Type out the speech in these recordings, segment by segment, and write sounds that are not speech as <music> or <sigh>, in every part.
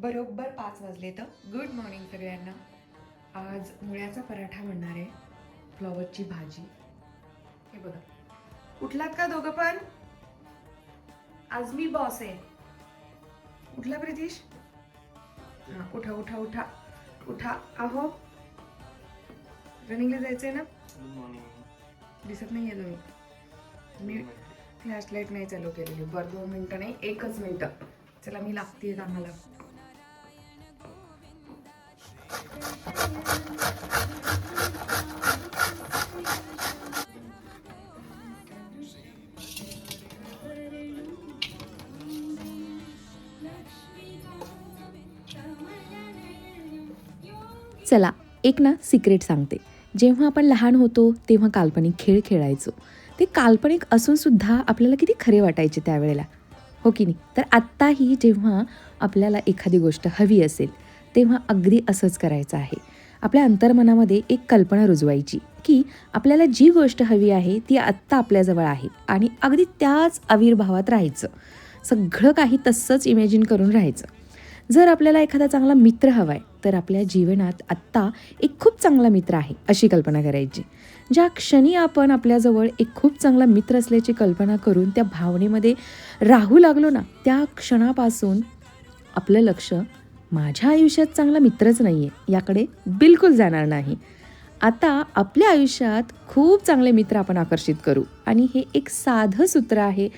बरोबर पाच वाजले तर. गुड मॉर्निंग सगळ्यांना. आज मुळ्याचा पराठा म्हणणार आहे फ्लॉवरची भाजी. हे बघा. उठलात का दोघं पण? आज मी बॉस आहे. उठला प्रितीश? हा उठा उठा उठा. उठा. आहो रनिंगला जायचंय ना? दिसत नाहीये तुम्ही. मी फ्लॅश लाइट नाही चालू केलेली. बरं दोन मिनिटं नाही एकच मिनिटं. चला मी लागते कामाला. चला एक ना सिक्रेट सांगते. जेव्हा आपण लहान होतो तेव्हा काल्पनिक खेळ खेळायचो. ते काल्पनिक असूनसुद्धा आपल्याला किती खरे वाटायचे त्यावेळेला. हो की नाही? तर आत्ताही जेव्हा आपल्याला एखादी गोष्ट हवी असेल तेव्हा अगदी असंच करायचं आहे. आपल्या अंतर्मनामध्ये एक कल्पना रुजवायची की आपल्याला जी गोष्ट हवी आहे ती आत्ता आपल्याजवळ आहे आणि अगदी त्याच आविर्भावात राहायचं. सगळं काही तसंच इमॅजिन करून राहायचं. जर आपल्याला एखादा चांगला मित्र हवा आहे तर आपल्या जीवनात आत्ता एक खूप चांगला मित्र आहे अशी कल्पना करायची. ज्या क्षणी आपण आपल्याजवळ एक खूप चांगला मित्र असल्याची कल्पना करून त्या भावनेमध्ये राहू लागलो ना त्या क्षणापासून आपलं लक्ष माझ्या आयुष्यात चांगला मित्रच नाही आहे याकडे बिलकुल जाणार नाही. आता आपल्या आयुष्यात खूप चांगले मित्र आपण आकर्षित करू आणि हे एक साधं सूत्र आहे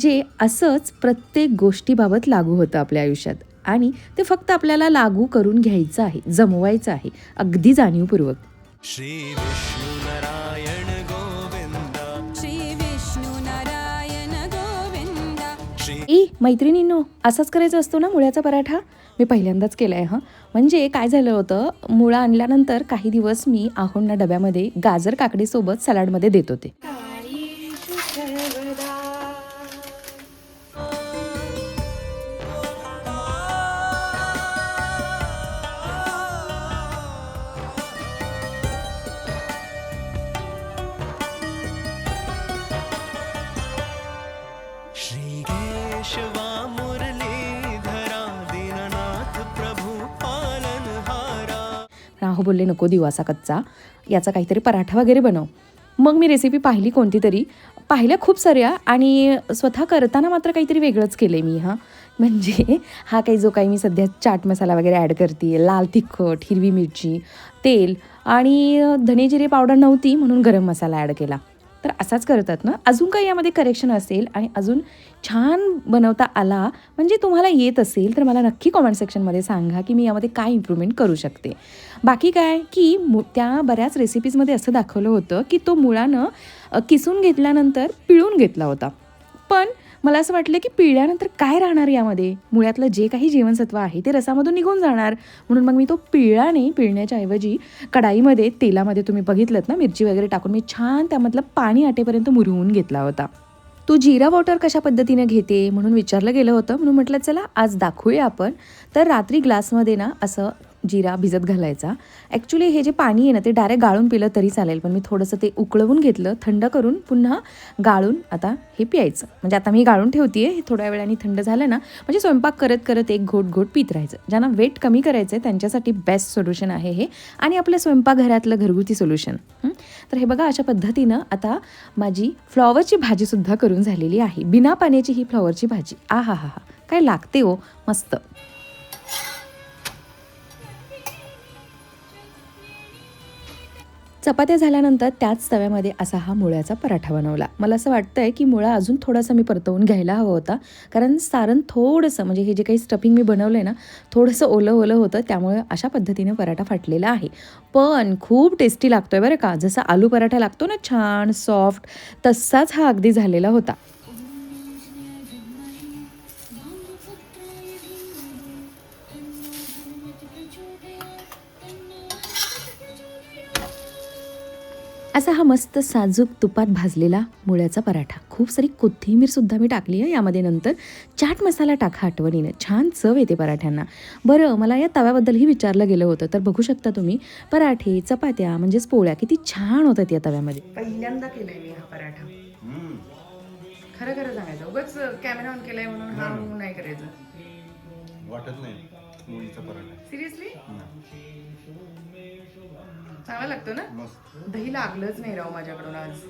जे असंच प्रत्येक गोष्टीबाबत लागू होतं आपल्या आयुष्यात. आणि ते फक्त आपल्याला लागू करून घ्यायचं आहे जमवायचं आहे अगदी जाणीवपूर्वक. श्री विष्णु नारायण गोविंद. श्री विष्णू नारायण गोविंद. श्री ई मैत्रिणींनो असाच करायचा असतो ना मुळ्याचा पराठा? मी पहिल्यांदाच केला आहे हां. म्हणजे काय झालं होतं मुळा आणल्यानंतर काही दिवस मी आहोंना डब्यामध्ये गाजर काकडीसोबत सलाडमध्ये देत होते. हो बोलले नको दिवासा कच्चा. याचा काहीतरी पराठा वगैरे बनव. मग मी रेसिपी पाहिली कोणती तरी. पाहिल्या खूप साऱ्या आणि स्वतः करताना मात्र काहीतरी वेगळंच केलं आहे मी हां. म्हणजे हा काही जो काही मी सध्या चाट मसाला वगैरे ॲड करते लाल तिखट हिरवी मिरची तेल आणि धने जिरे पावडर नव्हती म्हणून गरम मसाला ॲड केला. तर असाच करतात ना. अजून काही यामध्ये करेक्शन असेल आणि अजून छान बनवता आला म्हणजे तुम्हाला येत असेल तर मला नक्की कॉमेंट सेक्शनमध्ये सांगा की मी यामध्ये काय इम्प्रूव्हमेंट करू शकते. बाकी काय की मु त्या बऱ्याच रेसिपीजमध्ये असं दाखवलं होतं की तो मुळानं किसून घेतल्यानंतर पिळून घेतला होता. पण मला असं वाटलं की पिळल्यानंतर काय राहणार यामध्ये? मुळ्यातलं जे काही जीवनसत्व आहे ते रसामधून निघून जाणार. म्हणून मग मी तो पिळाने नाही पिळण्याच्या ऐवजी कढाईमध्ये तेलामध्ये तुम्ही बघितलं ना मिरची वगैरे टाकून मी छान त्यामधलं पाणी आटेपर्यंत मुरवून घेतला होता. तू जिरा वॉटर कशा पद्धतीने घेते? म्हणून विचारलं गेलं होतं. म्हणून म्हटलं चला आज दाखवूया आपण. तर रात्री ग्लासमध्ये ना असं जिरा भिजत घालायचा. ॲक्च्युली हे जे पाणी आहे ना ते डायरेक्ट गाळून पिलं तरी चालेल पण मी थोडंसं ते उकळवून घेतलं थंड करून पुन्हा गाळून आता हे प्यायचं. म्हणजे आता मी गाळून ठेवते हे थोड्या वेळाने थंड झालं ना म्हणजे स्वयंपाक करत करत एक घोट घोट पित राहायचं. ज्यांना वेट कमी करायचं आहे त्यांच्यासाठी बेस्ट सोल्युशन आहे हे. आणि आपल्या स्वयंपाकघरातलं घरगुती सोल्युशन तर हे बघा अशा पद्धतीनं आता माझी फ्लॉवरची भाजीसुद्धा करून झालेली आहे. बिना पाण्याची ही फ्लॉवरची भाजी. आ हा हा हा. काय लागते हो? मस्त. चपात्या झाल्यानंतर त्याच तव्यामध्ये असा हा मुळ्याचा पराठा बनवला. मला असं वाटतंय की मुळा अजून थोडासा मी परतवून घ्यायला हवा होता. कारण सारण थोडंसं म्हणजे हे जे काही स्टफिंग मी बनवलं आहे ना थोडंसं ओलं ओलं होतं त्यामुळे अशा पद्धतीने पराठा फाटलेला आहे. पण खूप टेस्टी लागतोय बरं का. जसा आलू पराठा लागतो ना छान सॉफ्ट तसाच हा अगदी झालेला होता. असा हा मस्त साजूक तुपात भाजलेला मुळ्याचा पराठा. खूप सारी कोथिंबीरसुद्धा मी टाकली आहे. यामध्ये नंतर चाट मसाला टाका आठवणीनं. छान चव येते पराठ्यांना. बरं मला या तव्याबद्दलही विचारलं गेलं होतं तर बघू शकता तुम्ही पराठे चपात्या म्हणजेच पोळ्या किती छान होतात या तव्यामध्ये. पहिल्यांदा केलाय मी हा पराठा. खरं खरं सांगायचं उगाच कॅमेरा ऑन केलाय म्हणून हा नाही करायचं. वाटत नाही सिरियसली. चांगला लागतो ना? मस्त. दही लागलंच नाही राव माझ्याकडून आज.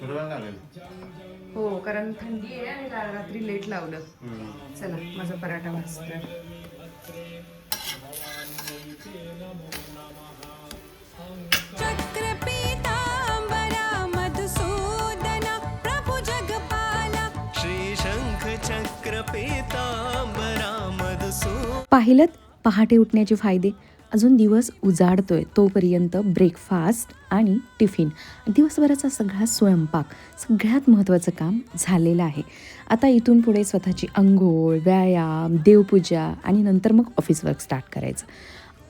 थोडं वेळ लागेल. हो कारण थंडी आहे आणि रा- रात्री लेट लावलं. हम्म. चला माझा पराठा भाजतोय. चक्रपीताम्बरा मधुसूदना प्रभु जगपाला श्रीशङ्ख चक्र पीताम्बरा मधुसू पाहिलं पहाटे उठण्याचे फायदे. अजून दिवस उजाडतोय तोपर्यंत ब्रेकफास्ट आणि टिफिन दिवसभराचा सगळा स्वयंपाक सगळ्यात महत्त्वाचं काम झालेलं आहे. आता इथून पुढे स्वतःची अंघोळ व्यायाम देवपूजा आणि नंतर मग ऑफिस वर्क स्टार्ट करायचं.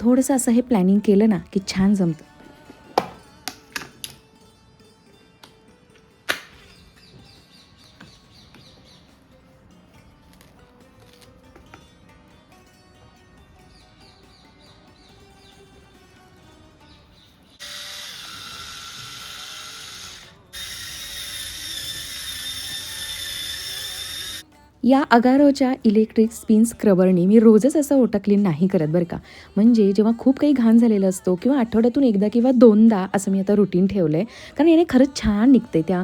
थोडंसं असं हे प्लॅनिंग केलं ना की छान जमतं. या अगारोच्या इलेक्ट्रिक स्पिन स्क्रबरने मी रोजच असं ओटकलीन नाही करत बरं का. म्हणजे जेव्हा खूप काही घाण झालेलं असतो किंवा आठवड्यातून एकदा किंवा दोनदा असं मी आता रुटीन ठेवलं आहे कारण याने खरंच छान निघते त्या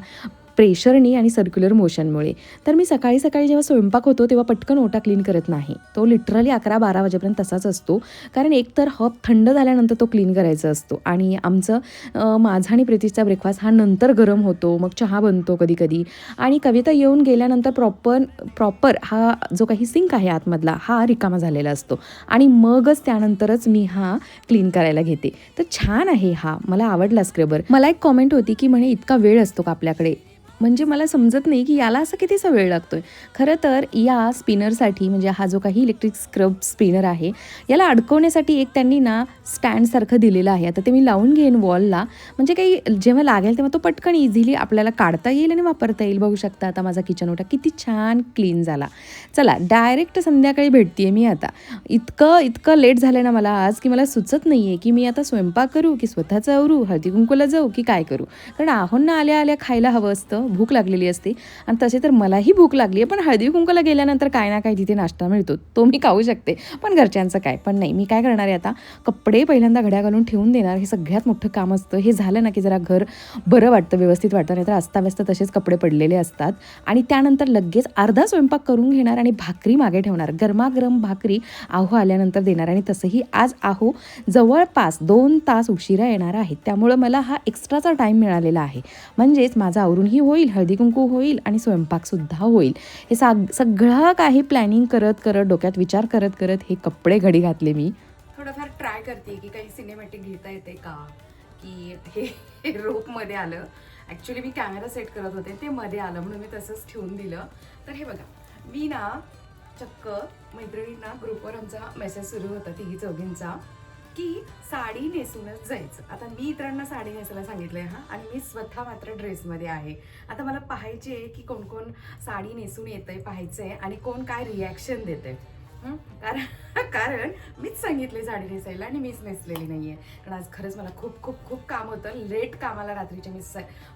प्रेशरनी आणि सर्क्युलर मोशनमुळे तर मी सकाळी सकाळी जेव्हा स्वयंपाक होतो तेव्हा पटकन ओटा क्लीन करत नाही. तो लिटरली अकरा बारा वाजेपर्यंत तसाच असतो. कारण एकतर हब थंड झाल्यानंतर तो क्लीन करायचा असतो. आणि आमचं माझा आणि प्रीतीचा ब्रेकफास्ट हा नंतर गरम होतो मग चहा बनतो कधी कधी आणि कविता येऊन गेल्यानंतर प्रॉपर प्रॉपर हा जो काही सिंक आहे आतमधला हा रिकामा झालेला असतो. आणि मगच त्यानंतरच मी हा क्लीन करायला घेते. तर छान आहे हा. मला आवडला स्क्रबर मला एक कॉमेंट होती की म्हणे इतका वेळ असतो का आपल्याकडे? म्हणजे मला समजत नाही की याला असा कितीसा वेळ लागतोय. खरं तर या स्पिनरसाठी म्हणजे हा जो काही इलेक्ट्रिक स्क्रब स्पिनर आहे याला अडकवण्यासाठी एक त्यांनी ना स्टँडसारखं दिलेलं आहे. आता ते मी लावून घेईन वॉलला. म्हणजे काही जेव्हा लागेल तेव्हा तो पटकन इझिली आपल्याला काढता येईल आणि वापरता येईल. बघू शकता आता माझा किचन ओटा किती छान क्लीन झाला. चला डायरेक्ट संध्याकाळी भेटते मी आता. इतकं इतकं लेट झालं ना मला आज की मला सुचत नाही आहे की मी आता स्वयंपाक करू की स्वतःचं आवरू हळदी कुंकूला जाऊ की काय करू. कारण आहोंना आल्या आल्या खायला हवं असतं. भूक लागलेली असते. आणि तसे तर मलाही भूक लागली आहे पण हळदी कुंकूला गेल्यानंतर काय ना काय तिथे नाश्ता मिळतो. तो मी खाऊ शकते. पण घरच्यांचं काय? पण नाही मी काय करणार आहे आता? कपडे पहिल्यांदा घड्या घालून ठेवून देणार. हे सगळ्यात मोठं काम असतं. हे झालं ना की जरा घर बरं वाटतं व्यवस्थित वाटतं. नाही तर अस्ताव्यस्त तसेच कपडे पडलेले असतात. आणि त्यानंतर लगेच अर्धा स्वयंपाक करून घेणार आणि भाकरी मागे ठेवणार. गरमागरम भाकरी आहो आल्यानंतर देणार. आणि तसंही आज आहो जवळपास दोन तास उशिरा येणार आहे. त्यामुळं मला हा एक्स्ट्राचा टाईम मिळालेला आहे. म्हणजेच माझा आवरूनही होईल. हळदी कुंकू होईल आणि स्वयंपाकसुद्धा होईल. हे साग सगळं काही प्लॅनिंग करत करत डोक्यात विचार करत करत हे कपडे घडी घातले मी. थोडंफार ट्राय करते की काही सिनेमॅटिक घेता येते का? की हे रोपमध्ये आलं. ॲक्च्युली मी कॅमेरा सेट करत होते ते मध्ये आलं म्हणून मी तसंच ठेवून दिलं. तर हे बघा मी ना चक्क मैत्रिणींना ग्रुपवर आमचा मेसेज सुरू होता तिघी चौघींचा. की साडी नेसूनच जायचं. आता मी इतरांना साडी नेसायला सांगितलं आहे हा आणि मी स्वतः मात्र ड्रेसमध्ये आहे. आता मला पाहायचे आहे की कोण कोण साडी नेसून येतंय आहे आणि कोण काय रिॲक्शन देतं आहे कारण कारण मीच सांगितले साडी नेसायला आणि मीच नेसलेली नाही आहे कारण आज खरंच मला खूप खूप खूप काम होतं. लेट कामाला रात्रीच्या मी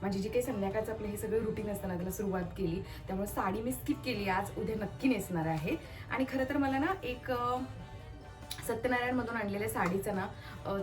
म्हणजे जी काही संध्याकाळचं आपलं हे सगळं रुटीन असतं ना त्याला सुरुवात केली त्यामुळे साडी मी स्किप केली. आज उद्या नक्की नेसणार आहे. आणि खरं तर मला ना एक सत्यनारायणमधून आणलेल्या साडीचा ना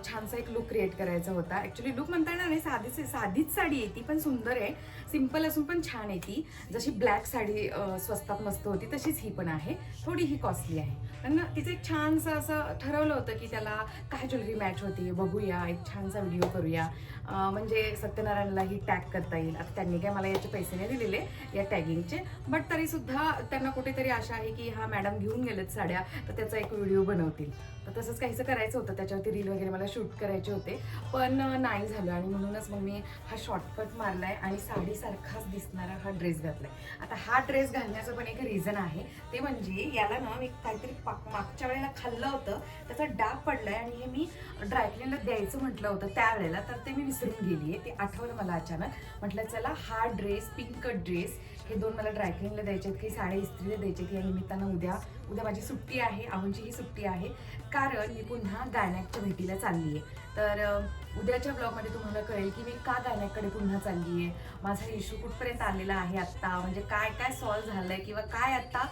छानसा एक लुक क्रिएट करायचा होता. ॲक्च्युली लुक म्हणता येणार नाही साधीच साधीच साडी आहे ती पण सुंदर आहे. सिंपल असून पण छान आहे ती. जशी ब्लॅक साडी स्वस्तात मस्त होती तशीच ही पण आहे. थोडी ही कॉस्टली आहे. पण तिचं एक छानसं असं ठरवलं होतं की त्याला काय ज्वेलरी मॅच होती बघूया एक छानसा व्हिडिओ करूया. म्हणजे सत्यनारायणला ही टॅग करता येईल. आता त्यांनी काय मला याचे पैसे नाही दिलेले या टॅगिंगचे बट तरीसुद्धा त्यांना कुठेतरी आशा आहे की हा मॅडम घेऊन गेलेत साड्या तर त्याचा एक व्हिडिओ बनवतील. तर तसंच काहीचं करायचं होतं. त्याच्यावरती रील वगैरे मला शूट करायचे होते. पण नाही झालं. आणि म्हणूनच मग मी हा शॉर्टकट मारला आहे आणि साडी सारखाच दिसणारा हा ड्रेस घातलाय. आता हा ड्रेस घालण्याचं पण एक रिझन आहे. ते म्हणजे याला ना मी काहीतरी पाक मागच्या वेळेला खाल्लं होतं. त्याचा डाग पडलाय आणि हे मी ड्रायक्लिनला द्यायचं म्हटलं होतं त्यावेळेला तर ते मी विसरून गेली आहे ते आठवलं मला अचानक. म्हटलं चला हा ड्रेस पिंक ड्रेस हे दोन मला ड्रायक्लिनला द्यायचे आहेत काही साड्या इस्त्रीला द्यायचे आहेत या निमित्तानं उद्या उद्या माझी सुट्टी आहे आहोंचीही सुट्टी आहे. कारण मी पुन्हा गायनॅकच्या भेटीला चालली आहे तर उद्याच्या ब्लॉगमध्ये तुम्हाला कळेल की मी का गायनॅककडे पुन्हा चालली आहे माझा इश्यू कुठपर्यंत आलेला आहे आत्ता? म्हणजे काय काय सॉल्व्ह झालं आहे किंवा काय आत्ता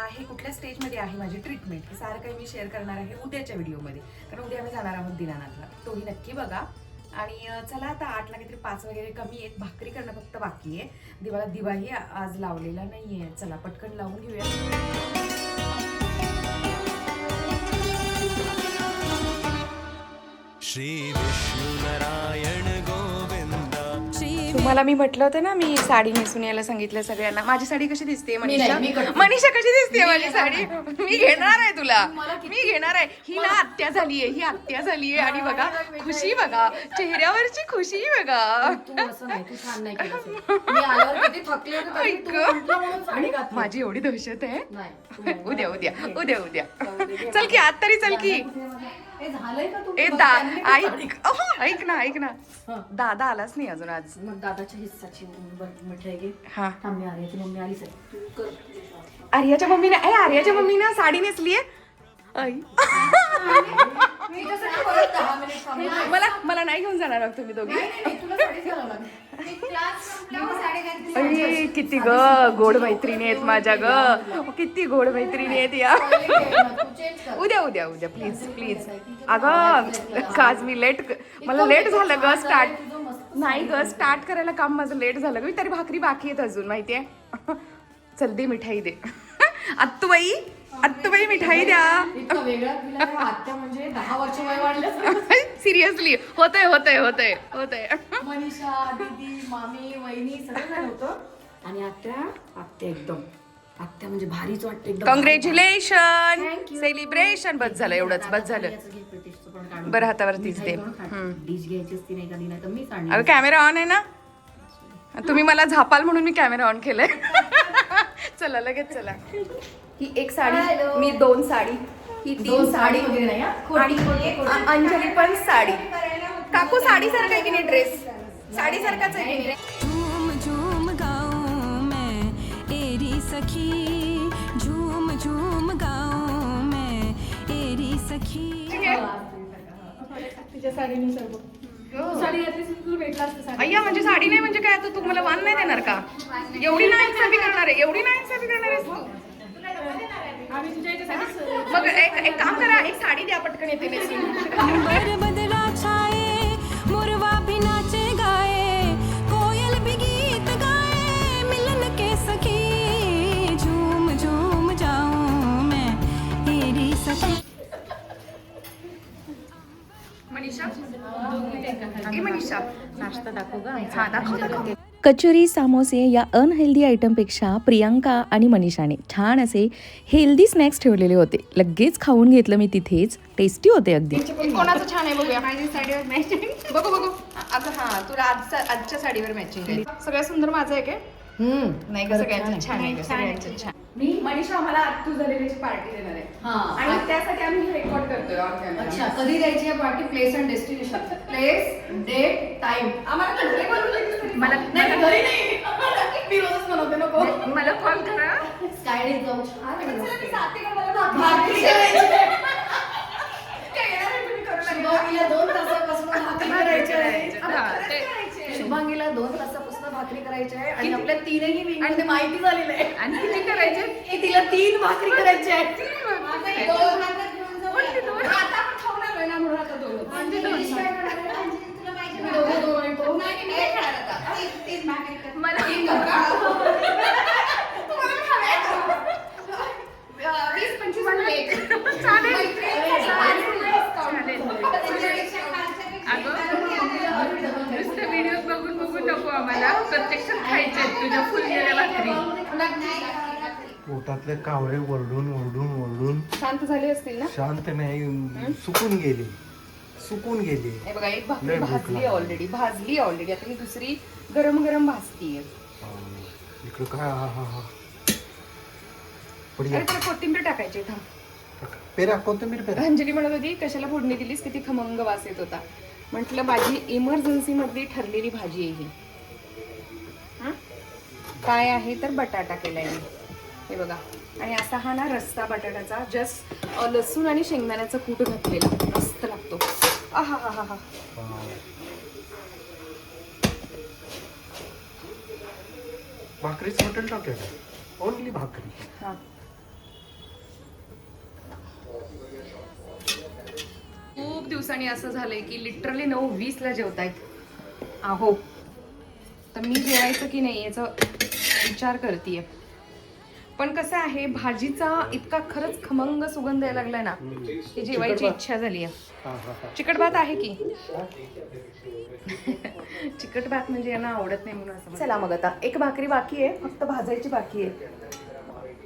आहे कुठल्या स्टेजमध्ये आहे माझी ट्रीटमेंट हे सारं काही मी शेअर करणार आहे उद्याच्या व्हिडिओमध्ये कारण उद्या आम्ही जाणार आहोत दिनानाथला. तोही नक्की बघा. आणि चला आता आठला काहीतरी पाच वगैरे कमी आहेत. भाकरी करणं फक्त बाकी आहे. दिवाळा दिवाही आज लावलेला नाही आहे चला पटकन लावून घेऊया. श्री विष्णू नारायण गोविंद. श्री तुम्हाला मी म्हटलं होतं ना मी साडी नेसून यायला सांगितलं सगळ्यांना. माझी साडी कशी दिसते मनीषा. मनीषा कशी दिसते माझी साडी? मी घेणार आहे तुला. मी घेणार आहे. ही ना आत्या झालीये ही आत्या झालीये. आणि बघा खुशी बघा. चेहऱ्यावरची खुशी बघा. तू असं नाही तू छान नाही केलं असं. मी आल्यावर किती थकले होते तरी तू ऐक. म्हटलं म्हणून साडी घातली. माझी एवढी दहशत आहे? नाही तू नाही. उद्या उद्या उद्या. उद्या चल की आत तरी चल की. ऐक. ना ऐक ना. दादा आलाच नाही अजून आज. मग दादाच्या हिस्साची मिठाई घे हा. थांब आर्याची मम्मी आलीच. आर्याच्या मम्मीने ए आर्याच्या मम्मीने साडी नेसलीये? आई. मी कसं काय परत दहा minute थांबू? मला मला नाही घेऊन जाणार आहोत तुम्ही दोघी. नाही, नाही, तुला साडीच घालावं लागेल. अरे किती ग गोड मैत्रिणी आहेत माझ्या ग. किती गोड मैत्रिणी आहेत या. पहिले घे ना, तू change कर. उद्या उद्या उद्या प्लीज प्लीज अगं आज मी लेट मला लेट झालं ग स्टार्ट नाही ग स्टार्ट करायला काम माझं लेट झालं ग. मी तरी भाकरी बाकी आहेत अजून माहितीये? <laughs> चल दे मिठाई दे. <laughs> आत्तूबाई आत्तूबाई मिठाई द्या. आत्या म्हणजे दहा वर्ष वय वाढलं. <laughs> सिरियसली होतंय होतंय होतंय होतंय. मनीषा दीदी मामी वहिनी सगळं होतं. आणि आत्या आत्या एकदम. आत्या म्हणजे भारीच वाटते एकदम कॉंग्रॅच्युलेशन. सेलिब्रेशन बस झालं एवढंच बस झालं. बरं, हातावरतीच दे. पण काढ. हम्म. डिश घ्यायची असती नाही कधी नाही तर मीच अगं आणली कॅमेरा ऑन आहे ना? तुम्ही मला झापाल म्हणून मी कॅमेरा ऑन केलाय. चला लगेच चला. ही एक साडी मी दोन साडी ही तीन दोन साडी साडी. वगैरे नाही हा? आणि अ- अंजली पण साडी. काकू साडी सारखा आहे की नाही ड्रेस साडी सारखाच आहे की नाही झूम झूम गाऊं मैं तेरी सखी। झूम झूम गाऊं मैं तेरी सखी। तिच्या साडीनुसार बघ. तू साडी घातलीस तर तुला भेटला असतं साडी. अय्या म्हणजे साडी नाही म्हणजे काय? आता तू मला वान नाही देणार का? एवढी नाही इन्साफी करणार आहे एवढी नाही इन्साफी करणार आहेस तू. मग एक एक काम करा एक साडी द्या पटकन येते बदला मुरवा भी नाचे गाए कोयल भी गीत गाए मिलन के सखी झूम झूम जाऊं मैं तेरी सखी। मनीषा? ए मनीषा नाश्ता दाखव ग. हा दाखव दाखव. कचोरी सामोसे या अनहेल्दी आयटमपेक्षा प्रियांका आणि मनीषाने छान असे हेल्दी स्नॅक्स ठेवलेले होते. लगेच खाऊन घेतलं मी तिथेच. टेस्टी होते अगदी. कोणाचं छान आहे बघूया. माझी साडीवर मॅचिंग बघू बघू. अगं हा तुला आजच्या आजच्या साडीवर मॅचिंग आहे. सगळ्यात सुंदर माझं आहे. काय नाही का सगळ्यांचं छान आहे का सगळ्यांचं छान मी मनीषा आम्हाला आत्तू झालेल्याची पार्टी देणार आहे. हा आणि त्यासाठी आम्ही रेकॉर्ड करतोय. अच्छा कधी द्यायची party place and destination place date time आम्हाला मला नाही घरी नाही. मी रोजच बनवते नको. मला कॉल करा. जाऊ. मला? भाकरी. करायची आहे. शुभांगीला दोन तासापासून भाकरी करायची आहे. हा, ते- शुभांगीला दोन तासापासून भाकरी करायची आहे आणि आपल्या तीनही विंगमध्ये माहिती झालेलं आहे. आणि किती करायचे? की तिला तीन भाकरी करायची आहे आता आपण खाऊन आलोय ना म्हणून आता दोन. दोघं दोन. आणि तो मला तीन <laughs> वीस पंचवीस चालेल. चालेल. नुसतं व्हिडिओ बघून बघून नको आम्हाला. प्रत्यक्षात खायचे तुझ्या फुललेल्या भाकरी. पोटातले कावळे वरडून वरडून वरडून शांत झाली असतील ना? शांत नाही सुकून गेली. सुकून गेली. हे बघा एक भाकरी भाजली. ऑलरेडी भाजली ऑलरेडी आता ही दुसरी गरम गरम भाजतीये इकडं काय? हा हा हा. अरे पडिया त्याला कोथिंबीर टाकायची थांब. पेरा कोथिंबीर पेरा. अंजली म्हणत होती कशाला फोडणी दिलीस? किती खमंग वास येत होता. म्हटलं माझी इमर्जन्सी मधली ठरलेली भाजी आहे ही. हं? काय आहे? तर बटाटा केलाय मी. हे बघा. आणि असा हा ना रस्सा बटाट्याचा जस्ट लसूण आणि शेंगदाण्याचं कूट घातलेला. मस्त लागतो. आहा हा हा हा. भाकरीच मटण टाकूया ओनली भाकरी. हा. खूप दिवसांनी असं झालंय की लिटरली नऊ वीस ला जेवतायत. आहो. तर मी जेवायचं की नाही याचा विचार करतेय. पण कसं आहे भाजीचा इतका खरंच खमंग सुगंध यायला लागलाय ना की जेवायची इच्छा झाली आहे. हा हा हा. चिकट भात आहे की? चिकट भात म्हणजे यांना आवडत नाही म्हणून असं चला मग आता एक भाकरी बाकी आहे फक्त भाजायची बाकी आहे.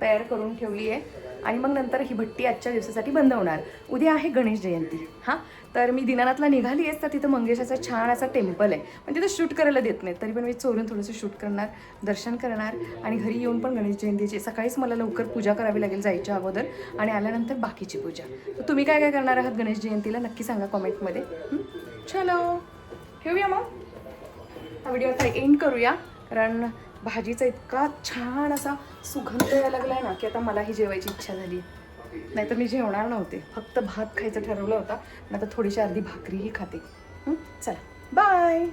तयार करून ठेवली आहे. आणि मग नंतर ही भट्टी आजच्या दिवसासाठी बंद होणार. उद्या आहे गणेश जयंती. हां? तर मी दिनानाथला निघाली आहेस तर तिथं मंगेशाचा छान असा टेम्पल आहे. पण तिथं शूट करायला देत नाही तरी पण मी चोरून थोडंसं शूट करणार दर्शन करणार आणि घरी येऊन पण गणेश जयंतीची सकाळीच मला लवकर पूजा करावी लागेल जायच्या अगोदर आणि आल्यानंतर बाकीची पूजा. तर तुम्ही काय काय करणार आहात गणेश जयंतीला? नक्की सांगा कॉमेंटमध्ये. चलो ठेवूया मग. हा व्हिडिओ आता एंड करूया कारण भाजीचा इतका छान असा सुगंध यायला आहे ना की आता मलाही जेवायची इच्छा झाली. नाहीतर मी जेवणार नव्हते. फक्त भात खायचं ठरवलं होता. आणि आता थोडीशी अर्धी भाकरीही खाते. चला. बाय